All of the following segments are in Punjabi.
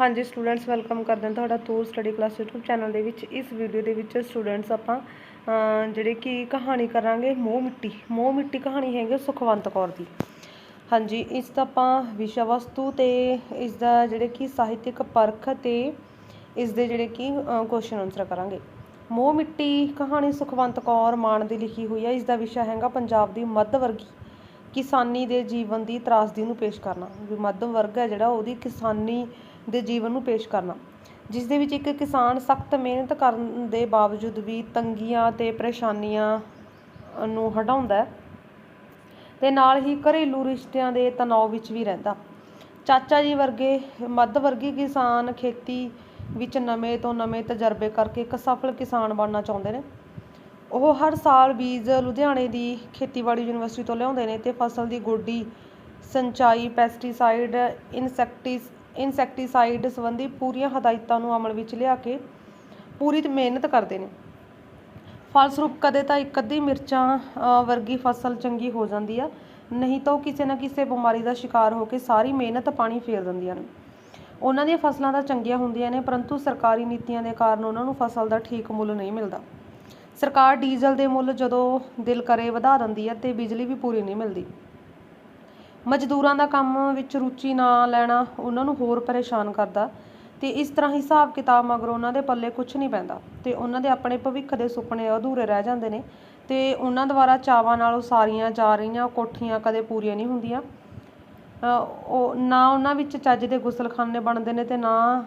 ਹਾਂਜੀ ਸਟੂਡੈਂਟਸ ਵੈਲਕਮ ਕਰਦੇ ਹਾਂ ਤੁਹਾਡਾ Toor study class YouTube channel ਦੇ ਵਿੱਚ। ਇਸ ਵੀਡੀਓ ਦੇ ਵਿੱਚ ਸਟੂਡੈਂਟਸ ਆਪਾਂ ਜਿਹੜੇ ਕਿ ਕਹਾਣੀ ਕਰਾਂਗੇ, ਮੋਹ ਮਿੱਟੀ। ਮੋਹ ਮਿੱਟੀ ਕਹਾਣੀ ਹੈਗੀ ਸੁਖਵੰਤ ਕੌਰ ਦੀ। ਹਾਂਜੀ, ਇਸ ਦਾ ਆਪਾਂ ਵਿਸ਼ਾ ਵਸਤੂ ਤੇ ਇਸ ਦਾ ਜਿਹੜੇ ਕਿ ਸਾਹਿਤਿਕ ਪਰਖ ਤੇ ਇਸ ਦੇ ਜਿਹੜੇ ਕਿ ਕੁਐਸਚਨ ਆਨਸਰ ਕਰਾਂਗੇ। ਮੋਹ ਮਿੱਟੀ ਕਹਾਣੀ ਸੁਖਵੰਤ ਕੌਰ ਮਾਨ ਦੀ ਲਿਖੀ ਹੋਈ ਹੈ ਇਸ ਦਾ ਵਿਸ਼ਾ ਹੈਗਾ ਪੰਜਾਬ ਦੀ ਮੱਧ ਵਰਗੀ, ਕਿਸਾਨੀ ਦੇ ਜੀਵਨ ਦੀ ਤਰਾਸਦੀ ਨੂੰ ਪੇਸ਼ ਕਰਨਾ। ਵੀ ਮੱਧਮ ਵਰਗ ਹੈ ਜਿਹੜਾ, ਉਹਦੀ ਕਿਸਾਨੀ ਦੇ ਜੀਵਨ ਨੂੰ ਪੇਸ਼ ਕਰਨਾ। ਜਿਸ ਦੇ ਵਿੱਚ ਇੱਕ ਕਿਸਾਨ ਸਖਤ ਮਿਹਨਤ ਕਰਨ ਦੇ ਬਾਵਜੂਦ ਵੀ ਤੰਗੀਆਂ ਤੇ ਪਰੇਸ਼ਾਨੀਆਂ ਨੂੰ ਹਟਾਉਂਦਾ ਹੈ ਤੇ ਨਾਲ ਹੀ ਘਰੇਲੂ ਰਿਸ਼ਤਿਆਂ ਦੇ ਤਣਾਅ ਵਿੱਚ ਵੀ ਰਹਿੰਦਾ। ਚਾਚਾ ਜੀ ਵਰਗੇ, ਮੱਧ ਵਰਗੀ ਕਿਸਾਨ ਖੇਤੀ ਵਿੱਚ ਨਵੇਂ ਤੋਂ ਨਵੇਂ ਤਜਰਬੇ ਕਰਕੇ ਇੱਕ ਸਫਲ ਕਿਸਾਨ ਬਣਨਾ ਚਾਹੁੰਦੇ ਨੇ। ਉਹ ਹਰ ਸਾਲ ਬੀਜ ਲੁਧਿਆਣੇ ਦੀ ਖੇਤੀਬਾੜੀ ਯੂਨੀਵਰਸਿਟੀ ਤੋਂ ਲਿਆਉਂਦੇ ਨੇ ਤੇ ਫਸਲ ਦੀ ਗੋਡੀ, ਸਿੰਚਾਈ ਪੈਸਟੀਸਾਈਡ ਇਨਸੈਕਟਿਸ ਇਨਸੈਕਟੀਸਾਈਡ ਸੰਬੰਧੀ ਪੂਰੀਆਂ ਹਦਾਇਤਾਂ ਨੂੰ ਅਮਲ ਵਿੱਚ ਲਿਆ ਕੇ ਪੂਰੀ ਮਿਹਨਤ ਕਰਦੇ ਨੇ। ਫਲਸਰੂਪ ਕਦੇ ਤਾਂ ਇੱਕ ਅੱਧੀ ਮਿਰਚਾਂ ਵਰਗੀ ਫਸਲ ਚੰਗੀ ਹੋ ਜਾਂਦੀ ਆ। ਨਹੀਂ ਤਾਂ ਉਹ ਕਿਸੇ ਨਾ ਕਿਸੇ ਬਿਮਾਰੀ ਦਾ ਸ਼ਿਕਾਰ ਹੋ ਕੇ ਸਾਰੀ ਮਿਹਨਤ ਪਾਣੀ ਫੇਰ ਦਿੰਦੀਆਂ ਨੇ। ਉਹਨਾਂ ਦੀਆਂ ਫਸਲਾਂ ਤਾਂ ਚੰਗੀਆਂ ਹੁੰਦੀਆਂ ਨੇ, ਪਰੰਤੂ ਸਰਕਾਰੀ ਨੀਤੀਆਂ ਦੇ ਕਾਰਨ ਉਹਨਾਂ ਨੂੰ ਫਸਲ ਦਾ ਠੀਕ ਮੁੱਲ ਨਹੀਂ ਮਿਲਦਾ। ਸਰਕਾਰ ਡੀਜ਼ਲ ਦੇ ਮੁੱਲ ਜਦੋਂ ਦਿਲ ਕਰੇ ਵਧਾ ਦਿੰਦੀ ਹੈ ਤੇ ਬਿਜਲੀ ਵੀ ਪੂਰੀ ਨਹੀਂ ਮਿਲਦੀ। ਮਜ਼ਦੂਰਾਂ ਦਾ ਕੰਮ ਵਿੱਚ ਰੁਚੀ ਨਾ ਲੈਣਾ ਉਹਨਾਂ ਨੂੰ ਹੋਰ ਪਰੇਸ਼ਾਨ ਕਰਦਾ। ਅਤੇ ਇਸ ਤਰ੍ਹਾਂ ਹਿਸਾਬ ਕਿਤਾਬ ਮਗਰ ਉਹਨਾਂ ਦੇ ਪੱਲੇ ਕੁਛ ਨਹੀਂ ਪੈਂਦਾ। ਅਤੇ ਉਹਨਾਂ ਦੇ ਆਪਣੇ ਭਵਿੱਖ ਦੇ ਸੁਪਨੇ ਅਧੂਰੇ ਰਹਿ ਜਾਂਦੇ ਨੇ। ਅਤੇ ਉਹਨਾਂ ਦੁਆਰਾ ਚਾਵਾਂ ਨਾਲ ਉਸਾਰੀਆਂ ਜਾ ਰਹੀਆਂ ਕੋਠੀਆਂ ਕਦੇ ਪੂਰੀਆਂ ਨਹੀਂ ਹੁੰਦੀਆਂ। ਉਹ ਨਾ ਉਹਨਾਂ ਵਿੱਚ ਚੱਜ ਦੇ ਗੁਸਲਖਾਨੇ ਬਣਦੇ ਨੇ ਅਤੇ ਨਾ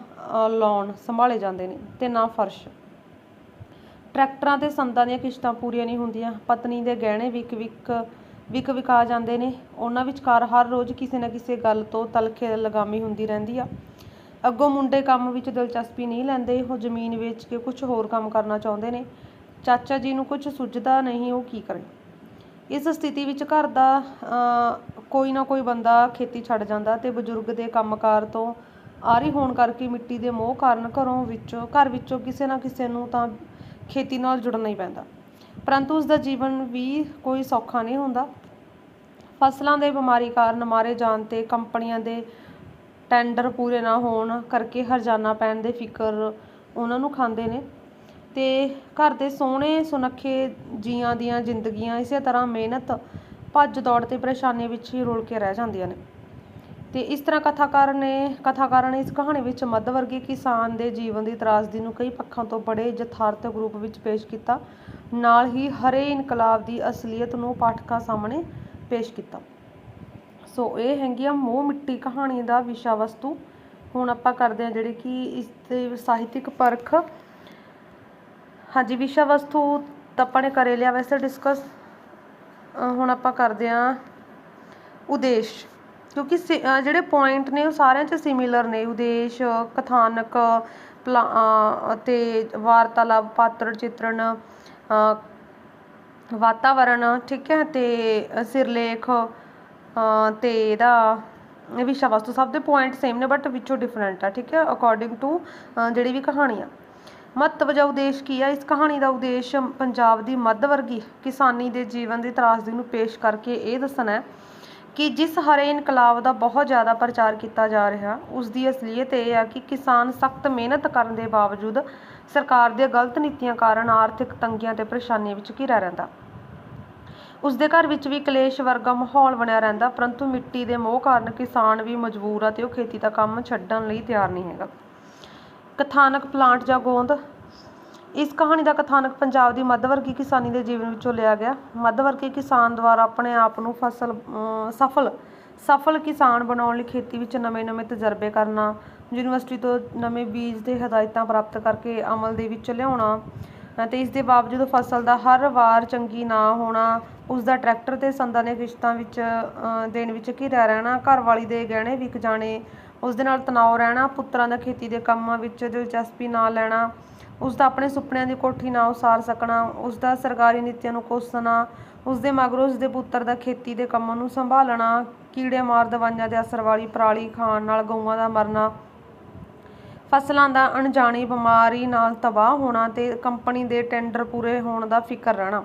ਲਾਉਣ ਸੰਭਾਲੇ ਜਾਂਦੇ ਨੇ ਅਤੇ ਨਾ ਫਰਸ਼। ਟਰੈਕਟਰਾਂ ਤੇ ਸੰਦਾਂ ਦੀਆਂ ਕਿਸ਼ਤਾਂ ਪੂਰੀਆਂ ਨਹੀਂ ਹੁੰਦੀਆਂ। ਪਤਨੀ ਦੇ ਗਹਿਣੇ ਵਿਕ ਵਿਕ ਵਿਕ ਵਿਕਾ ਜਾਂਦੇ ਨੇ। ਉਹਨਾਂ ਵਿਚਕਾਰ ਹਰ ਰੋਜ਼ ਕਿਸੇ ਨਾ ਕਿਸੇ ਗੱਲ ਤੋਂ ਤਲਖੇ ਲਗਾਮੀ ਹੁੰਦੀ ਰਹਿੰਦੀ ਆ। ਅੱਗੋਂ ਮੁੰਡੇ ਕੰਮ ਵਿੱਚ ਦਿਲਚਸਪੀ ਨਹੀਂ ਲੈਂਦੇ, ਉਹ ਜ਼ਮੀਨ ਵੇਚ ਕੇ ਕੁਝ ਹੋਰ ਕੰਮ ਕਰਨਾ ਚਾਹੁੰਦੇ ਨੇ। ਚਾਚਾ ਜੀ ਨੂੰ ਕੁਝ ਸੁੱਝਦਾ ਨਹੀਂ, ਉਹ ਕੀ ਕਰੇ? ਇਸ ਸਥਿਤੀ ਵਿੱਚ ਘਰ ਦਾ ਕੋਈ ਨਾ ਕੋਈ ਬੰਦਾ ਖੇਤੀ ਛੱਡ ਜਾਂਦਾ ਤੇ ਬਜ਼ੁਰਗ ਦੇ ਕੰਮਕਾਰ ਤੋਂ ਆਰੀ ਹੋਣ ਕਰਕੇ ਮਿੱਟੀ ਦੇ ਮੋਹ ਕਾਰਨ ਘਰੋਂ ਵਿੱਚੋਂ, ਘਰ ਵਿੱਚੋਂ ਕਿਸੇ ਨਾ ਕਿਸੇ ਨੂੰ ਤਾਂ ਖੇਤੀ ਨਾਲ ਜੁੜਨਾ ਹੀ ਪੈਂਦਾ। ਪਰੰਤੂ ਉਸ ਦਾ ਜੀਵਨ ਵੀ ਕੋਈ ਸੌਖਾ ਨਹੀਂ ਹੁੰਦਾ। ਫਸਲਾਂ ਦੇ ਬਿਮਾਰੀ ਕਾਰਨ ਮਾਰੇ ਜਾਣ ਤੇ ਕੰਪਨੀਆਂ ਦੇ ਟੈਂਡਰ ਪੂਰੇ ਨਾ ਹੋਣ ਕਰਕੇ ਹਰਜਾਨਾ ਪੈਣ ਦੇ ਫਿਕਰ ਉਹਨਾਂ ਨੂੰ ਖਾਂਦੇ ਨੇ। ਤੇ ਘਰ ਦੇ ਸੋਹਣੇ ਸੁਨੱਖੇ ਜੀਆਂ ਦੀਆਂ ਜ਼ਿੰਦਗੀਆਂ ਇਸੇ ਤਰ੍ਹਾਂ ਮਿਹਨਤ, ਭੱਜ ਦੌੜ ਤੇ ਪਰੇਸ਼ਾਨੀ ਵਿੱਚ ਹੀ ਰੁਲ ਕੇ ਰਹਿ ਜਾਂਦੀਆਂ ਨੇ। ਤੇ ਇਸ ਤਰ੍ਹਾਂ ਕਥਾਕਾਰ ਨੇ ਕਥਾਕਾਰਾਂ ਨੇ ਇਸ ਕਹਾਣੀ ਵਿੱਚ ਮੱਧ ਵਰਗੀ ਕਿਸਾਨ ਦੇ ਜੀਵਨ ਦੀ ਤਰਾਸਦੀ ਨੂੰ ਕਈ ਪੱਖਾਂ ਤੋਂ ਬੜੇ ਯਥਾਰਥਕ ਰੂਪ ਵਿੱਚ ਪੇਸ਼ ਕੀਤਾ। ਨਾਲ ਹੀ ਹਰੇ ਇਨਕਲਾਬ ਦੀ ਅਸਲੀਅਤ ਨੂੰ ਪਾਠਕਾਂ ਸਾਹਮਣੇ ਪੇਸ਼ ਕੀਤਾ। ਸੋ ਇਹ ਹੈਗੀ ਮੋਹ ਮਿੱਟੀ ਕਹਾਣੀ ਦਾ ਵਿਸ਼ਾ ਵਸਤੂ। ਹੁਣ ਆਪਾਂ ਕਰਦੇ ਹਾਂ ਜਿਹੜੇ ਕਿ ਇਸ ਦੇ ਸਾਹਿਤਿਕ ਪਰਖ। ਹਾਂਜੀ, ਵਿਸ਼ਾ ਵਸਤੂ ਤਾਂ ਆਪਾਂ ਨੇ ਕਰੇ ਲਿਆ ਵੈਸੇ ਡਿਸਕਸ ਹੁਣ ਆਪਾਂ ਕਰਦੇ ਹਾਂ ਉਦੇਸ਼। ਕਿਉਂਕਿ ਜਿਹੜੇ ਪੁਆਇੰਟ ਨੇ ਉਹ ਸਾਰਿਆਂ 'ਚ ਸਿਮਿਲਰ ਨੇ। ਉਦੇਸ਼, ਕਥਾਨਕ, ਪਲਾ ਅਤੇ ਵਾਰਤਾਲਾਪ ਪਾਤਰ ਚਿਤਰਣ ਅਹ ਵਾਤਾਵਰਣ, ਠੀਕ ਹੈ, ਤੇ ਸਿਰਲੇਖ ਤੇ ਇਹਦਾ ਵਿਸ਼ਾ ਵਸਤੂ ਸਭ ਦੇ ਪੁਆਇੰਟ ਸੇਮ ਨੇ ਬਟ ਵਿੱਚੋਂ ਡਿਫਰੈਂਟ ਆ, ਠੀਕ ਹੈ ਅਕੋਰਡਿੰਗ ਟੂ ਜਿਹੜੀ ਵੀ ਕਹਾਣੀ ਆ। ਮਹੱਤਵ ਜਾਂ ਉਦੇਸ਼ ਕੀ ਆ? ਇਸ ਕਹਾਣੀ ਦਾ ਉਦੇਸ਼ ਪੰਜਾਬ ਦੀ ਮੱਧ ਵਰਗੀ ਕਿਸਾਨੀ ਦੇ ਜੀਵਨ ਦੀ ਤਰਾਸਦੀ ਨੂੰ ਪੇਸ਼ ਕਰਕੇ ਇਹ ਦੱਸਣਾ ਹੈ ਕਿ ਜਿਸ ਹਰੇ ਇਨਕਲਾਬ ਦਾ ਬਹੁਤ ਜ਼ਿਆਦਾ ਪ੍ਰਚਾਰ ਕੀਤਾ ਜਾ ਰਿਹਾ, ਉਸ ਦੀ ਅਸਲੀਅਤ ਇਹ ਆ ਕਿ ਕਿਸਾਨ ਸਖਤ ਮਿਹਨਤ ਕਰਨ ਦੇ ਬਾਵਜੂਦ ਸਰਕਾਰ ਦੀਆਂ ਗਲਤ ਨੀਤੀਆਂ ਕਾਰਨ ਆਰਥਿਕ ਤੰਗੀਆਂ ਤੇ ਪਰੇਸ਼ਾਨੀਆਂ ਵਿੱਚ ਘਿਰਿਆ ਰਹਿੰਦਾ। ਉਸ ਦੇ ਘਰ ਵਿੱਚ ਵੀ ਕਲੇਸ਼ ਵਰਗਾ ਮਾਹੌਲ ਬਣਿਆ ਰਹਿੰਦਾ, ਪਰੰਤੂ ਮਿੱਟੀ ਦੇ ਮੋਹ ਕਾਰਨ ਕਿਸਾਨ ਵੀ ਮਜਬੂਰ ਆ ਤੇ ਉਹ ਖੇਤੀ ਦਾ ਕੰਮ ਛੱਡਣ ਲਈ ਤਿਆਰ ਨਹੀਂ ਹੈਗਾ। ਕਥਾਨਕ ਪਲਾਂਟ ਜਾਂ ਗੋਂਦ ਇਸ ਕਹਾਣੀ ਦਾ ਕਥਾਨਕ ਪੰਜਾਬ ਦੀ ਮੱਧ ਵਰਗੀ ਕਿਸਾਨੀ ਦੇ ਜੀਵਨ ਵਿੱਚੋਂ ਲਿਆ ਗਿਆ। ਮੱਧ ਵਰਗੀ ਕਿਸਾਨ ਦੁਆਰਾ ਆਪਣੇ ਆਪ ਨੂੰ ਫਸਲ ਅਮ, ਸਫਲ ਸਫਲ ਕਿਸਾਨ ਬਣਾਉਣ ਲਈ ਖੇਤੀ ਵਿੱਚ ਨਵੇਂ-ਨਵੇਂ ਤਜਰਬੇ ਕਰਨਾ ਯੂਨੀਵਰਸਿਟੀ ਤੋਂ ਨਵੇਂ ਬੀਜ ਦੇ ਹਦਾਇਤਾਂ ਪ੍ਰਾਪਤ ਕਰਕੇ ਅਮਲ ਦੇ ਵਿੱਚ ਲਿਆਉਣਾ ਅਤੇ ਇਸ ਦੇ ਬਾਵਜੂਦ ਫਸਲ ਦਾ ਹਰ ਵਾਰ ਚੰਗੀ ਨਾ ਹੋਣਾ ਉਸ ਦਾ ਟਰੈਕਟਰ ਤੇ ਸੰਦਾਂ ਦੀਆਂ ਕਿਸ਼ਤਾਂ ਵਿੱਚ ਦੇਣ ਵਿੱਚ ਘਿਰਿਆ ਰਹਿਣਾ ਘਰਵਾਲੀ ਦੇ ਗਹਿਣੇ ਵਿਕ ਜਾਣੇ ਉਸ ਦੇ ਨਾਲ ਤਣਾਅ ਰਹਿਣਾ ਪੁੱਤਰਾਂ ਦਾ ਖੇਤੀ ਦੇ ਕੰਮਾਂ ਵਿੱਚ ਦਿਲਚਸਪੀ ਨਾ ਲੈਣਾ ਉਸ ਦਾ ਆਪਣੇ ਸੁਪਨਿਆਂ ਦੀ ਕੋਠੀ ਨਾ ਉਸਾਰ ਸਕਣਾ ਉਸ ਦਾ ਸਰਕਾਰੀ ਨੀਤੀਆਂ ਨੂੰ ਕੋਸਣਾ ਉਸ ਦੇ ਮਗਰੋਂ ਉਸ ਦੇ ਪੁੱਤਰ ਦਾ ਖੇਤੀ ਦੇ ਕੰਮਾਂ ਨੂੰ ਸੰਭਾਲਣਾ, ਕੀੜੇ ਮਾਰ ਦਵਾਈਆਂ ਦੇ ਅਸਰ ਵਾਲੀ ਪਰਾਲੀ ਖਾਣ ਨਾਲ ਗਊਆਂ ਦਾ ਮਰਨਾ, ਫਸਲਾਂ ਦਾ ਅਣਜਾਣੀ ਬਿਮਾਰੀ ਨਾਲ ਤਬਾਹ ਹੋਣਾ ਤੇ ਕੰਪਨੀ ਦੇ ਟੈਂਡਰ ਪੂਰੇ ਹੋਣ ਦਾ ਫਿਕਰ ਰਹਿਣਾ।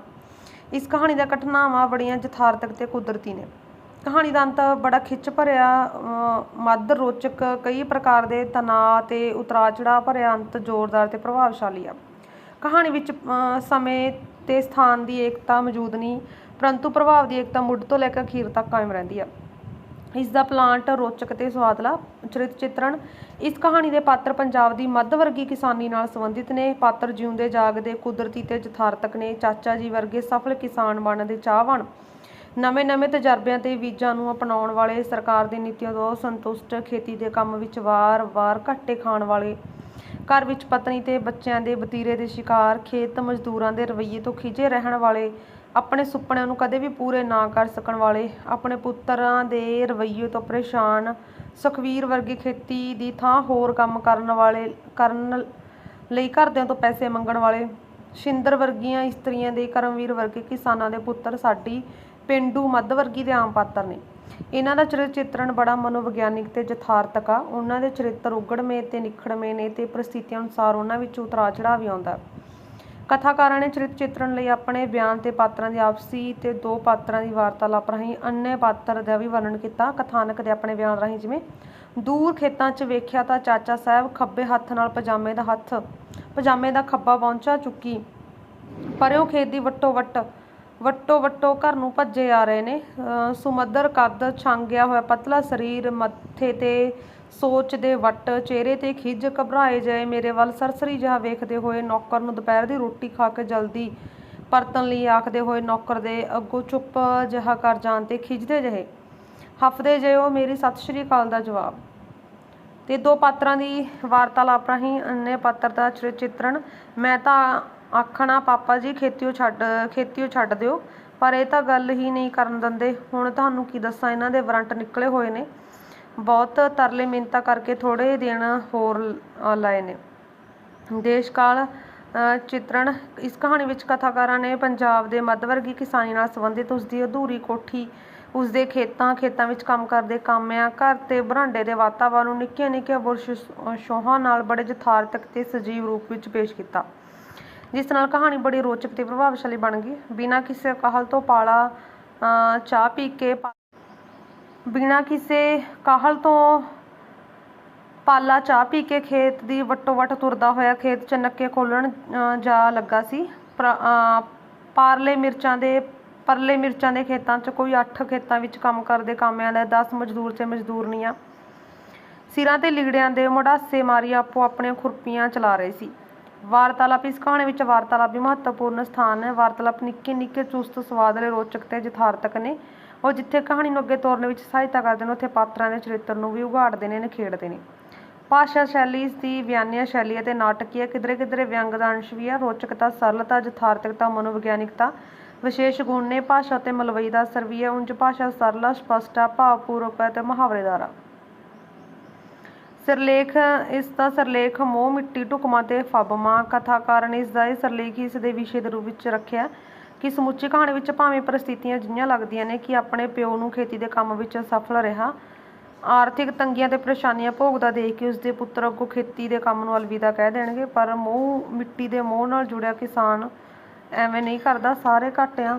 ਇਸ ਕਹਾਣੀ ਦਾ ਘਟਨਾਵਾਂ ਬੜੀਆਂ ਯਥਾਰਥਕ ਤੇ ਕੁਦਰਤੀ ਨੇ। ਕਹਾਣੀ ਦਾ ਅੰਤ ਬੜਾ ਖਿੱਚ ਭਰਿਆ ਅ, ਮੱਧ ਰੋਚਕ ਕਈ ਪ੍ਰਕਾਰ ਦੇ ਤਣਾਅ ਤੇ ਉਤਰਾਅ ਚੜਾਅ ਭਰਿਆ ਅੰਤ ਜ਼ੋਰਦਾਰ ਤੇ ਪ੍ਰਭਾਵਸ਼ਾਲੀ ਆ। ਕਹਾਣੀ ਵਿੱਚ ਸਮੇਂ ਤੇ ਸਥਾਨ ਦੀ ਏਕਤਾ ਮੌਜੂਦ ਨਹੀਂ ਪਰੰਤੂ ਪ੍ਰਭਾਵ ਦੀ ਏਕਤਾ ਮੁੱਢ ਤੋਂ ਲੈ ਕੇ ਅਖੀਰ ਤੱਕ ਕਾਇਮ ਰਹਿੰਦੀ ਆ। ਇਸ ਦਾ ਪਲਾਂਟ ਰੋਚਕ ਤੇ ਸਵਾਦਲਾ ਚਰਿਤ ਚਿੱਤਰਣ ਇਸ ਕਹਾਣੀ ਦੇ ਪਾਤਰ ਪੰਜਾਬ ਦੀ ਮੱਧ ਵਰਗੀ ਕਿਸਾਨੀ ਨਾਲ ਸੰਬੰਧਿਤ ਨੇ। ਪਾਤਰ ਜਿਉਂਦੇ ਜਾਗਦੇ ਕੁਦਰਤੀ ਤੇ ਯਥਾਰਥਕ ਨੇ ਚਾਚਾ ਜੀ ਵਰਗੇ ਸਫਲ ਕਿਸਾਨ ਬਣਨ ਦੇ ਚਾਹਵਾਨ ਨਵੇਂ-ਨਵੇਂ ਤਜਰਬਿਆਂ ਤੇ ਬੀਜਾਂ ਨੂੰ ਅਪਣਾਉਣ ਵਾਲੇ ਸਰਕਾਰ ਦੀ ਨੀਤੀਆਂ ਤੋਂ ਅਸੰਤੁਸ਼ਟ ਖੇਤੀ ਦੇ ਕੰਮ ਵਿੱਚ ਵਾਰ-ਵਾਰ ਘਾਟੇ ਖਾਣ ਵਾਲੇ। ਘਰ ਵਿੱਚ ਪਤਨੀ ਤੇ ਬੱਚਿਆਂ ਦੇ ਵਤੀਰੇ ਦੇ ਸ਼ਿਕਾਰ, ਖੇਤ ਮਜ਼ਦੂਰਾਂ ਦੇ ਰਵੱਈਏ ਤੋਂ ਖਿਝੇ ਰਹਿਣ ਵਾਲੇ, ਆਪਣੇ ਸੁਪਨਿਆਂ ਨੂੰ ਕਦੇ ਵੀ ਪੂਰੇ ਨਾ ਕਰ ਸਕਣ ਵਾਲੇ, ਆਪਣੇ ਪੁੱਤਰਾਂ ਦੇ ਰਵੱਈਏ ਤੋਂ ਪਰੇਸ਼ਾਨ, ਸੁਖਵੀਰ ਵਰਗੇ ਖੇਤੀ ਦੀ ਥਾਂ ਹੋਰ ਕੰਮ ਕਰਨ ਵਾਲੇ, ਕਰਨ ਲਈ ਘਰਦਿਆਂ ਤੋਂ ਪੈਸੇ ਮੰਗਣ ਵਾਲੇ। ਸ਼ਿੰਦਰ ਵਰਗੀਆਂ ਇਸਤਰੀਆਂ ਦੇ ਕਰਮਵੀਰ ਵਰਗੇ ਕਿਸਾਨਾਂ ਦੇ ਪੁੱਤਰ ਸਾਡੀ ਪਿੰਡੂ ਮੱਧ ਵਰਗੀ ਦੇ ਆਮ ਪਾਤਰ ਨੇ। ਇਹਨਾਂ ਦਾ ਚਰਿੱਤਰ ਚਿੱਤਰਣ ਬੜਾ ਮਨੋਵਿਗਿਆਨਿਕ ਤੇ ਯਥਾਰਥਕ ਆ। ਉਹਨਾਂ ਦੇ ਚਰਿੱਤਰ ਉਗੜਵੇਂ ਤੇ ਨਿਖੜਵੇਂ ਨੇ ਤੇ ਪਰਿਸਥਿਤੀਆਂ ਅਨੁਸਾਰ ਉਹਨਾਂ ਵਿੱਚ ਉਤਰਾਅ ਚੜਾਅ ਵੀ ਆਉਂਦਾ। ਕਥਾਕਾਰਾਂ ਨੇ ਚਰਿੱਤਰ ਲਈ ਆਪਣੇ ਬਿਆਨ ਤੇ ਪਾਤਰਾਂ ਦੀ ਆਪਸੀ ਤੇ ਦੋ ਪਾਤਰਾਂ ਦੀ ਵਾਰਤਾਲਾਪ ਰਾਹੀਂ ਅੰਨੇ ਪਾਤਰ ਦਾ ਵੀ ਵਰਣਨ ਕੀਤਾ। ਕਥਾਨਕ ਦੇ ਆਪਣੇ ਬਿਆਨ ਰਾਹੀਂ ਜਿਵੇਂ, ਦੂਰ ਖੇਤਾਂ 'ਚ ਵੇਖਿਆ ਤਾਂ ਚਾਚਾ ਸਾਹਿਬ ਖੱਬੇ ਹੱਥ ਨਾਲ ਪਜਾਮੇ ਦਾ ਹੱਥ, ਪਜਾਮੇ ਦਾ ਖੱਬਾ ਪਹੁੰਚਾ ਚੁੱਕੀ ਪਰਿਓ ਖੇਤ ਦੀ ਵੱਟੋ ਵੱਟ ਵੱਟੋ ਵੱਟੋ ਘਰ ਨੂੰ ਭੱਜੇ ਆ ਰਹੇ ਨੇ। ਸੁਮੱਦਰ ਕੱਦ ਛਾਂਗਿਆ ਹੋਇਆ ਪਤਲਾ ਸਰੀਰ, ਮੱਥੇ ਤੇ ਸੋਚ ਦੇ ਵੱਟ, ਚਿਹਰੇ ਤੇ ਖਿੱਜ ਘਬਰਾਏ ਜਾਏ ਮੇਰੇ ਵੱਲ ਸਰਸਰੀ ਜਿਹਾ ਵੇਖਦੇ ਹੋਏ ਨੌਕਰ ਨੂੰ ਦੁਪਹਿਰ ਦੀ ਰੋਟੀ ਖਾ ਕੇ ਜਲਦੀ ਪਰਤਣ ਲਈ ਆਖਦੇ ਹੋਏ ਨੌਕਰ ਦੇ ਅੱਗੋਂ ਚੁੱਪ ਜਿਹਾ ਕਰ ਜਾਣ ਤੇ ਖਿੱਚਦੇ ਜਿਹੇ। ਹਫਦੇ ਜਿਹੇ ਉਹ ਮੇਰੀ ਸਤਿ ਸ਼੍ਰੀ ਅਕਾਲ ਦਾ ਜਵਾਬ। ਤੇ ਦੋ ਪਾਤਰਾਂ ਦੀ ਵਾਰਤਾਲਾਪ ਰਾਹੀਂ ਅੰਨੇ ਪਾਤਰ ਦਾ ਚਿ- ਚਿੱਤਰਣ। ਮੈਂ ਤਾਂ ਆਖਣਾ ਪਾਪਾ ਜੀ ਖੇਤੀਓ ਛੱਡ ਖੇਤੀਓ ਛੱਡ ਦਿਓ। ਪਰ ਇਹ ਤਾਂ ਗੱਲ ਹੀ ਨਹੀਂ ਕਰਨ ਦਿੰਦੇ। ਹੁਣ ਤੁਹਾਨੂੰ ਕੀ ਦੱਸਾਂ ਇਹਨਾਂ ਦੇ ਵਾਰੰਟ ਨਿਕਲੇ ਹੋਏ ਨੇ। ਬਹੁਤ ਤਰਲੇ ਮਿੰਤਾ ਕਰਕੇ ਥੋੜੇ ਦਿਨ ਹੋਰ ਲਾਏ ਨੇ। ਦੇਸ਼ ਕਾਲ ਅ, ਇਸ ਕਹਾਣੀ ਵਿੱਚ ਕਥਾਕਾਰਾਂ ਨੇ ਪੰਜਾਬ ਦੇ ਮੱਧ ਵਰਗੀ ਕਿਸਾਨੀ ਨਾਲ ਸੰਬੰਧਿਤ ਉਸ ਦੀ ਅਧੂਰੀ ਕੋਠੀ ਉਸ ਦੇ ਖੇਤਾਂ ਖੇਤਾਂ ਵਿੱਚ ਕੰਮ ਕਰਦੇ ਕਾਮਿਆਂ ਘਰ ਤੇ ਬਰਾਂਡੇ ਦੇ ਵਾਤਾਵਰਣ ਨੂੰ ਨਿੱਕੀਆਂ ਨਿੱਕੀਆਂ ਬੁਰਸ਼ ਸ਼ੋਹਾਂ ਨਾਲ ਬੜੇ ਯਥਾਰਥਕ ਤੇ ਸਜੀਵ ਰੂਪ ਵਿੱਚ ਪੇਸ਼ ਕੀਤਾ। ਜਿਸ ਨਾਲ ਕਹਾਣੀ ਬੜੀ ਰੋਚਕ ਤੇ ਪ੍ਰਭਾਵਸ਼ਾਲੀ ਬਣ ਗਈ। ਬਿਨਾਂ ਕਿਸੇ ਕਾਹਲ ਤੋਂ ਪਾਲਾ ਅ, ਚਾਹ ਪੀ ਕੇ ਬਿਨਾਂ ਕਿਸੇ ਕਾਹਲ ਤੋਂ ਪਾਲਾ ਚਾਹ ਪੀ ਕੇ ਖੇਤ ਦੀ ਵੱਟੋ ਵੱਟ ਤੁਰਦਾ ਹੋਇਆ ਖੇਤ ਚ ਨੱਕੇ ਖੋਲਣ ਅ, ਜਾ ਲੱਗਾ ਸੀ। ਪਰ- ਅ, ਪਾਰਲੇ ਮਿਰਚਾਂ ਦੇ ਪਰਲੇ ਮਿਰਚਾਂ ਦੇ ਖੇਤਾਂ 'ਚ ਕੋਈ 8 ਖੇਤਾਂ ਵਿੱਚ ਕੰਮ ਕਰਦੇ ਕਾਮਿਆਂ ਦਾ 10 ਮਜ਼ਦੂਰ ਤੇ ਮਜ਼ਦੂਰਨੀਆਂ ਸਿਰਾਂ ਤੇ ਲਿਗੜਿਆਂ ਦੇ ਮੁੜਾਸੇ ਮਾਰੀ ਆਪੋ ਆਪਣੀਆਂ ਖੁਰਪੀਆਂ ਚਲਾ ਰਹੇ ਸੀ। ਵਾਰਤਾਲਾਪ, ਇਸ ਕਹਾਣੀ ਵਿੱਚ ਵਾਰਤਾਲਾਪ ਵੀ ਮਹੱਤਵਪੂਰਨ ਸਥਾਨ ਹੈ। ਵਾਰਤਾਲਾਪ ਨਿੱਕੇ ਨਿੱਕੇ ਚੁਸਤ ਸਵਾਦਲੇ ਰੋਚਕ ਤੇ ਯਥਾਰਥਕ ਨੇ। ਉਹ ਜਿੱਥੇ ਕਹਾਣੀ ਨੂੰ ਅੱਗੇ ਤੋਰਨ ਵਿੱਚ ਸਹਾਇਤਾ ਕਰਦੇ ਨੇ, ਉੱਥੇ ਪਾਤਰਾਂ ਦੇ ਚਰਿੱਤਰ ਨੂੰ ਵੀ ਉਘਾੜਦੇ ਨੇ, ਨਿਖੇੜਦੇ ਨੇ। ਭਾਸ਼ਾ ਸ਼ੈਲੀ, ਇਸ ਦੀ ਬਿਆਨੀਆ ਸ਼ੈਲੀ ਅਤੇ ਨਾਟਕੀ ਹੈ। ਕਿਧਰੇ ਕਿਧਰੇ ਵਿਅੰਗ ਦਾ ਅੰਸ਼ ਵੀ ਹੈ। ਰੋਚਕਤਾ, ਸਰਲਤਾ, ਯਥਾਰਥਕਤਾ, ਮਨੋਵਿਗਿਆਨਿਕਤਾ ਵਿਸ਼ੇਸ਼ ਗੁਣ ਨੇ ਭਾਸ਼ਾ ਤੇ ਮਲਵਈ ਦਾ ਅਸਰ ਵੀ ਹੈ। ਉਂਝ ਭਾਸ਼ਾ ਸਰਲ, ਸਪਸ਼ਟ ਆ ਭਾਵਪੂਰਵਕ ਹੈ ਤੇ ਮੁਹਾਵਰੇਦਾਰ ਆ। ਸਿਰਲੇਖ, ਇਸ ਦਾ ਸਿਰਲੇਖ ਮੋਹ, ਮਿੱਟੀ, ਢੁਕਵਾਂ ਤੇ ਫੱਬਵਾਂ ਕਥਾਕਾਰ ਨੇ ਇਸ ਦਾ ਇਹ ਸਿਰਲੇਖ ਇਸ ਦੇ ਵਿਸ਼ੇ ਦੇ ਰੂਪ ਵਿੱਚ ਰੱਖਿਆ ਕਿ ਸਮੁੱਚੀ ਕਹਾਣੀ ਵਿੱਚ ਭਾਵੇਂ ਪਰਿਸਥਿਤੀਆਂ ਜਿਹੀਆਂ ਲੱਗਦੀਆਂ ਨੇ ਕਿ ਆਪਣੇ ਪਿਓ ਨੂੰ ਖੇਤੀ ਦੇ ਕੰਮ ਵਿੱਚ ਸਫਲ ਰਿਹਾ, ਆਰਥਿਕ ਤੰਗੀਆਂ ਤੇ ਪਰੇਸ਼ਾਨੀਆਂ ਭੋਗਦਾ ਦੇਖ ਕੇ ਉਸਦੇ ਪੁੱਤਰ ਅੱਗੋਂ ਖੇਤੀ ਦੇ ਕੰਮ ਨੂੰ ਅਲਵਿਦਾ ਕਹਿ ਦੇਣਗੇ, ਪਰ ਮੋਹ, ਮਿੱਟੀ ਦੇ ਮੋਹ ਨਾਲ ਜੁੜਿਆ ਕਿਸਾਨ ਐਵੇਂ ਨਹੀਂ ਕਰਦਾ, ਸਾਰੇ ਘਾਟਿਆਂ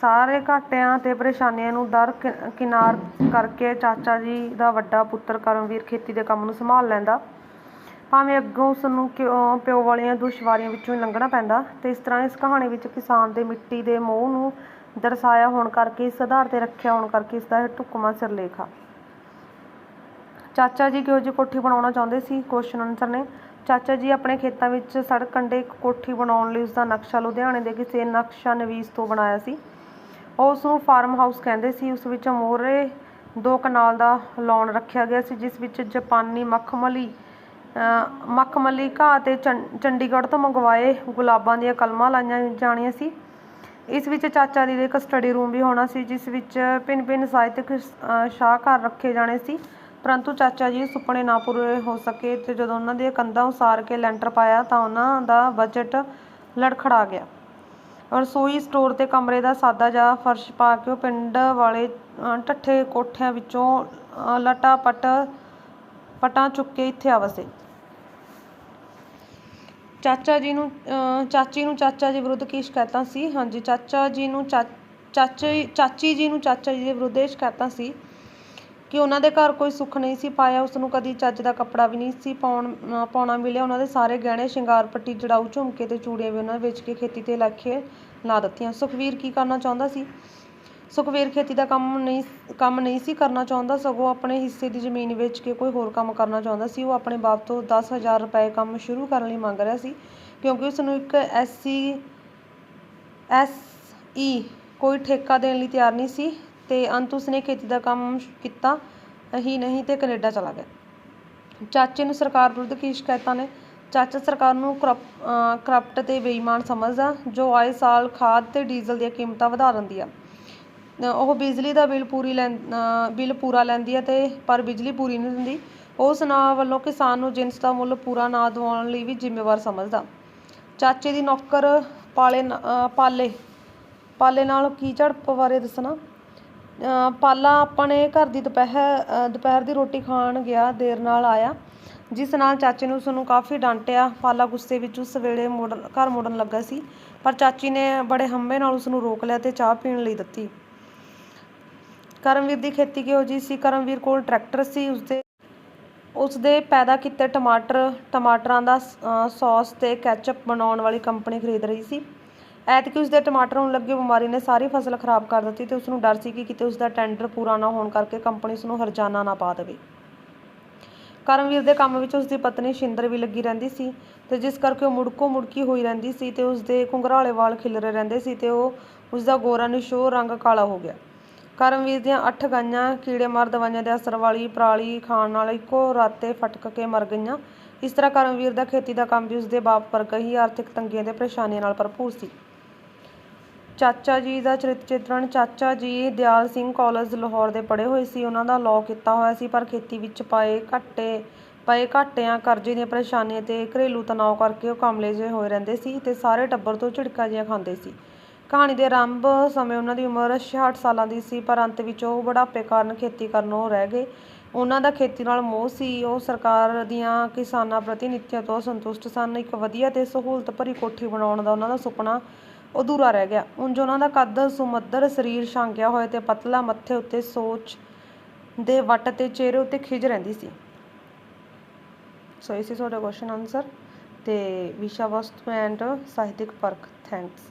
ਸਾਰੇ ਘਾਟਿਆਂ ਤੇ ਪਰੇਸ਼ਾਨੀਆਂ ਨੂੰ ਦਰ ਕਿਨਾਰ ਕਰਕੇ ਚਾਚਾ ਜੀ ਦਾ ਵੱਡਾ ਪੁੱਤਰ ਕਰਮਵੀਰ ਖੇਤੀ ਦੇ ਕੰਮ ਨੂੰ ਸੰਭਾਲ ਲੈਂਦਾ। ਭਾਵੇਂ ਅੱਗੋਂ ਉਸ ਨੂੰ ਪਿਓ ਵਾਲੀਆਂ ਦੁਸ਼ਵਾਰੀਆਂ ਵਿੱਚੋਂ ਹੀ ਲੰਘਣਾ ਪੈਂਦਾ, ਤੇ ਇਸ ਤਰ੍ਹਾਂ ਇਸ ਕਹਾਣੀ ਵਿੱਚ ਕਿਸਾਨ ਦੇ ਮਿੱਟੀ ਦੇ ਮੋਹ ਨੂੰ ਦਰਸਾਇਆ ਹੋਣ ਕਰਕੇ, ਇਸ ਆਧਾਰ ਤੇ ਰੱਖਿਆ ਹੋਣ ਕਰਕੇ ਇਸ ਦਾ ਇਹ ਢੁਕਵਾਂ ਸਿਰਲੇਖ ਆ। ਚਾਚਾ ਜੀ ਕਿਹੋ ਜਿਹੀ ਕੋਠੀ ਬਣਾਉਣਾ ਚਾਹੁੰਦੇ ਸੀ? ਕੁਐਸਚਨ ਆਨਸਰ ਨੇ। ਚਾਚਾ ਜੀ ਆਪਣੇ ਖੇਤਾਂ ਵਿੱਚ ਸੜਕ ਕੰਢੇ ਇੱਕ ਕੋਠੀ ਬਣਾਉਣ ਲਈ ਉਸ ਦਾ ਨਕਸ਼ਾ ਲੁਧਿਆਣੇ ਦੇ ਕਿਸੇ ਨਕਸ਼ਾ ਨਵੀਸ ਤੋਂ ਬਣਾਇਆ ਸੀ। ਉਸ ਨੂੰ ਫਾਰਮ ਹਾਊਸ ਕਹਿੰਦੇ ਸੀ ਉਸ ਵਿੱਚ ਮੋਹਰੇ ਦੋ ਕਨਾਲ ਦਾ ਲਾਉਣ ਰੱਖਿਆ ਗਿਆ ਸੀ ਜਿਸ ਵਿੱਚ ਜਾਪਾਨੀ ਮਖਮਲੀ ਅ, ਮਖਮਲੀ ਘਾਹ ਤੇ ਚੰ- ਚੰਡੀਗੜ੍ਹ ਤੋਂ ਮੰਗਵਾਏ ਗੁਲਾਬਾਂ ਦੀਆਂ ਕਲਮਾਂ ਲਾਈਆਂ ਜਾਣੀਆਂ ਸੀ। ਇਸ ਵਿੱਚ ਚਾਚਾ ਜੀ ਦੇ ਇੱਕ ਸਟੱਡੀ ਰੂਮ ਵੀ ਹੋਣਾ ਸੀ ਜਿਸ ਵਿੱਚ ਭਿੰਨ ਭਿੰਨ ਸਾਹਿਤਕ ਅ, ਸ਼ਾਹਕਾਰ ਰੱਖੇ ਜਾਣੇ ਸੀ। ਪਰੰਤੂ ਚਾਚਾ ਜੀ ਸੁਪਨੇ ਨਾ ਪੂਰੇ ਹੋ ਸਕੇ ਤੇ ਜਦੋਂ ਉਹਨਾਂ ਦੀਆਂ ਕੰਧਾਂ ਉਸਾਰ ਕੇ ਲੈਂਟਰ ਪਾਇਆ ਤਾਂ ਉਹਨਾਂ ਦਾ ਬਜਟ ਲੜਖੜਾ ਗਿਆ। ਰਸੋਈ ਸਟੋਰ ਤੇ ਕਮਰੇ ਦਾ ਸਾਦਾ ਜਿਹਾ ਫਰਸ਼ ਪਾ ਕੇ ਉਹ ਪਿੰਡ ਵਾਲੇ ਢੱਠੇ ਕੋਠਿਆਂ ਵਿੱਚੋਂ ਅ, ਲਟਾਪਟ ਪਟਾਂ ਚੁੱਕ ਕੇ ਇੱਥੇ ਆ ਵਸੇ ਚਾਚਾ ਜੀ ਨੂੰ ਅ, ਚਾਚੀ ਨੂੰ ਚਾਚਾ ਜੀ ਵਿਰੁੱਧ ਕੀ ਸ਼ਿਕਾਇਤਾਂ ਸੀ? ਹਾਂਜੀ ਚਾਚਾ ਜੀ ਨੂੰ ਚਾ ਚਾਚੇ ਚਾਚੀ ਜੀ ਨੂੰ ਚਾਚਾ ਜੀ ਦੇ ਵਿਰੁੱਧ ਸ਼ਿਕਾਇਤਾਂ ਸੀ ਕਿ ਉਹਨਾਂ ਦੇ ਘਰ ਕੋਈ ਸੁੱਖ ਨਹੀਂ ਸੀ ਪਾਇਆ, ਉਸ ਨੂੰ ਕਦੀ ਚੱਜ ਦਾ ਕੱਪੜਾ ਵੀ ਨਹੀਂ ਸੀ ਪਾਉਣ ਪਾਉਣਾ ਮਿਲਿਆ। ਉਹਨਾਂ ਦੇ ਸਾਰੇ ਗਹਿਣੇ ਸ਼ਿੰਗਾਰ, ਪੱਟੀ, ਜੜਾਊ, ਝੁਮਕੇ ਤੇ ਚੂੜੀਆਂ ਵੀ ਉਹਨਾਂ ਵੇਚ ਕੇ ਖੇਤੀ ਤੇ ਲੱਖੇ ਲਾ ਦਿੱਤੀਆਂ। ਸੁਖਵੀਰ ਕੀ ਕਰਨਾ ਚਾਹੁੰਦਾ ਸੀ? ਸੁਖਵੀਰ ਖੇਤੀ ਦਾ ਕੰਮ ਨਹੀਂ ਕੰਮ ਨਹੀਂ ਸੀ ਕਰਨਾ ਚਾਹੁੰਦਾ। ਸਗੋਂ ਆਪਣੇ ਹਿੱਸੇ ਦੀ ਜ਼ਮੀਨ ਵੇਚ ਕੇ ਕੋਈ ਹੋਰ ਕੰਮ ਕਰਨਾ ਚਾਹੁੰਦਾ ਸੀ। ਉਹ ਆਪਣੇ ਬਾਪ ਤੋਂ 10000 ਰੁਪਏ ਕੰਮ ਸ਼ੁਰੂ ਕਰਨ ਲਈ ਮੰਗ ਰਿਹਾ ਸੀ, ਕਿਉਂਕਿ ਉਸ ਨੂੰ ਇੱਕ ਐਸਸੀ ਐਸ ਈ ਕੋਈ ਠੇਕਾ ਦੇਣ ਲਈ ਤਿਆਰ ਨਹੀਂ ਸੀ। ਤੇ ਅੰਤ ਉਸਨੇ ਖੇਤੀ ਦਾ ਕੰਮ ਕੀਤਾ ਹੀ ਨਹੀਂ ਤੇ ਕੈਨੇਡਾ ਚਲਾ ਗਿਆ। ਚਾਚੇ ਨੂੰ ਸਰਕਾਰ ਵਿਰੁੱਧ ਕੀ ਸ਼ਿਕਾਇਤਾਂ ਨੇ? ਚਾਚਾ ਸਰਕਾਰ ਨੂੰ ਕਰਪ- ਕਰਪਟ ਤੇ ਬੇਈਮਾਨ ਸਮਝਦਾ, ਜੋ ਆਏ ਸਾਲ ਖਾਦ ਤੇ ਡੀਜ਼ਲ ਦੀਆਂ ਕੀਮਤਾਂ ਵਧਾ ਦਿੰਦੀ ਆ। ਉਹ ਬਿਜਲੀ ਦਾ ਬਿੱਲ ਪੂਰੀ ਲੈਂ ਬਿੱਲ ਪੂਰਾ ਲੈਂਦੀ ਹੈ ਤੇ ਪਰ ਬਿਜਲੀ ਪੂਰੀ ਨਹੀਂ ਦਿੰਦੀ। ਉਹ ਨਾਂ ਵੱਲੋਂ ਕਿਸਾਨ ਨੂੰ ਜਿੰਸ ਦਾ ਮੁੱਲ ਪੂਰਾ ਨਾ ਦਿਵਾਉਣ ਲਈ ਵੀ ਜ਼ਿੰਮੇਵਾਰ ਸਮਝਦਾ। ਚਾਚੇ ਦੀ ਨੌਕਰ ਪਾਲੇ ਪਾਲੇ ਪਾਲੇ ਨਾਲ ਕੀ ਝੜਪ ਬਾਰੇ ਦੱਸਣਾ? ਪਾਲਾ ਆਪਣੇ ਘਰ ਦੀ ਦੁਪਹਿਰ ਦੁਪਹਿਰ ਦੀ ਰੋਟੀ ਖਾਣ ਗਿਆ, ਦੇਰ ਨਾਲ ਆਇਆ। ਜਿਸ ਨਾਲ ਚਾਚੇ ਨੇ ਉਸ ਨੂੰ ਕਾਫੀ ਡਾਂਟਿਆ ਪਾਲਾ ਗੁੱਸੇ ਵਿੱਚ ਉਸ ਵੇਲੇ ਮੁੜ ਘਰ ਮੁੜਨ ਲੱਗਾ ਸੀ। ਪਰ ਚਾਚੀ ਨੇ ਬੜੇ ਹੰਬੇ ਨਾਲ ਉਸ ਨੂੰ ਰੋਕ ਲਿਆ ਤੇ ਚਾਹ ਪੀਣ ਲਈ ਦਿੱਤੀ। ਕਰਮਵੀਰ ਦੀ ਖੇਤੀ ਕਿਹੋ ਜਿਹੀ ਸੀ? ਕਰਮਵੀਰ ਕੋਲ ਟਰੈਕਟਰ ਸੀ। ਉਸਦੇ ਉਸਦੇ ਪੈਦਾ ਕੀਤੇ ਟਮਾਟਰ, ਟਮਾਟਰਾਂ ਦਾ ਸ- ਸੌਸ ਤੇ ਕੈਚਅਪ ਬਣਾਉਣ ਵਾਲੀ ਕੰਪਨੀ ਖਰੀਦ ਰਹੀ ਸੀ। ਐਤਕੀ ਉਸਦੇ ਟਮਾਟਰ ਨੂੰ ਲੱਗੀ, ਬਿਮਾਰੀ ਨੇ ਸਾਰੀ ਫਸਲ ਖਰਾਬ ਕਰ ਦਿੱਤੀ ਤੇ ਉਸ ਨੂੰ ਡਰ ਸੀ ਕਿ ਕਿਤੇ ਉਸਦਾ ਟੈਂਡਰ ਪੂਰਾ ਨਾ ਹੋਣ ਕਰਕੇ ਕੰਪਨੀ ਉਸ ਨੂੰ ਹਰਜਾਨਾ ਨਾ ਪਾ ਦੇਵੇ। ਕਰਮਵੀਰ ਦੇ ਕੰਮ ਵਿੱਚ ਉਸਦੀ ਪਤਨੀ ਸ਼ਿੰਦਰ ਵੀ ਲੱਗੀ ਰਹਿੰਦੀ ਸੀ ਤੇ ਜਿਸ ਕਰਕੇ ਉਹ ਮੁੜਕੋ ਮੁੜਕੀ ਹੋਈ ਰਹਿੰਦੀ ਸੀ ਤੇ ਉਸਦੇ ਘੁੰਗਰਾਲੇ ਵਾਲ ਖਿਲਰੇ ਰਹਿੰਦੇ ਸੀ ਤੇ ਉਹ ਉਸਦਾ ਗੋਰਾ ਨਿਸ਼ੋਰ ਰੰਗ ਕਾਲਾ ਹੋ ਗਿਆ। ਕਰਮਵੀਰ ਦੀਆਂ ਅੱਠ ਗਾਈਆਂ ਕੀੜੇਮਾਰ ਦਵਾਈਆਂ ਦੇ ਅਸਰ ਵਾਲੀ ਪਰਾਲੀ ਖਾਣ ਨਾਲ ਇੱਕੋ ਰਾਤੇ ਫਟਕ ਕੇ ਮਰ ਗਈਆਂ। ਇਸ ਤਰ੍ਹਾਂ ਕਰਮਵੀਰ ਦਾ ਖੇਤੀ ਦਾ ਕੰਮ ਵੀ ਉਸਦੇ ਬਾਪ ਵਰਗਾ ਹੀ ਆਰਥਿਕ ਤੰਗੀਆਂ ਤੇ ਪਰੇਸ਼ਾਨੀਆਂ ਨਾਲ ਭਰਪੂਰ ਸੀ। ਚਾਚਾ ਜੀ ਦਾ ਚਰਿੱਤਰ ਚਿਤਰਣ, ਚਾਚਾ ਜੀ ਦਿਆਲ ਸਿੰਘ ਕਾਲਜ ਲਾਹੌਰ ਦੇ ਪੜ੍ਹੇ ਹੋਏ ਸੀ, ਉਹਨਾਂ ਦਾ ਲਾਅ ਕੀਤਾ ਹੋਇਆ ਸੀ, ਪਰ ਖੇਤੀ ਵਿੱਚ ਪਾਏ ਘਾਟੇ, ਪਏ ਘਾਟਿਆਂ, ਕਰਜ਼ੇ ਦੀਆਂ ਪਰੇਸ਼ਾਨੀਆਂ ਤੇ ਘਰੇਲੂ ਤਣਾਅ ਕਰਕੇ ਉਹ ਕਮਲੇ ਜਿਹੇ ਹੋਏ ਰਹਿੰਦੇ ਸੀ ਤੇ ਸਾਰੇ ਟੱਬਰ ਤੋਂ ਝਿੜਕਾਂ ਜਿਹੀਆਂ ਖਾਂਦੇ ਸੀ। ਕਹਾਣੀ ਦੇ ਆਰੰਭ ਸਮੇਂ ਉਹਨਾਂ ਦੀ ਉਮਰ 66 ਸਾਲਾਂ ਦੀ ਸੀ, ਪਰ ਅੰਤ ਵਿੱਚ ਉਹ ਬੁਢਾਪੇ ਕਾਰਨ ਖੇਤੀ ਕਰਨੋਂ ਰਹਿ ਗਏ। ਉਹਨਾਂ ਦਾ ਖੇਤੀ ਨਾਲ ਮੋਹ ਸੀ, ਉਹ ਸਰਕਾਰ ਦੀਆਂ ਕਿਸਾਨਾਂ ਪ੍ਰਤੀ ਨੀਤੀਆਂ ਤੋਂ ਸੰਤੁਸ਼ਟ ਸਨ। ਇੱਕ ਵਧੀਆ ਤੇ ਸਹੂਲਤ ਭਰੀ ਕੋਠੀ ਬਣਾਉਣ ਦਾ ਉਹਨਾਂ ਦਾ ਸੁਪਨਾ ਅਧੂਰਾ ਰਹਿ ਗਿਆ। ਉਂਝ ਉਹਨਾਂ ਦਾ ਕੱਦ ਸੁਮੱਦਰ ਸਰੀਰ ਛਾਂਗਿਆ ਹੋਇਆ ਤੇ ਪਤਲਾ ਮੱਥੇ ਉੱਤੇ ਸੋਚ ਦੇ ਵੱਟ ਤੇ ਚਿਹਰੇ ਉੱਤੇ ਖਿਜ ਰਹਿੰਦੀ ਸੀ। ਸੋ ਇਹ ਸੀ ਤੁਹਾਡਾ ਕੁਐਸਚਨ ਆਨਸਰ ਤੇ ਵਿਸ਼ਾ ਵਸਤੂ ਐਂਡ ਸਾਹਿਤਿਕ ਪਰਖ ਥੈਂਕਸ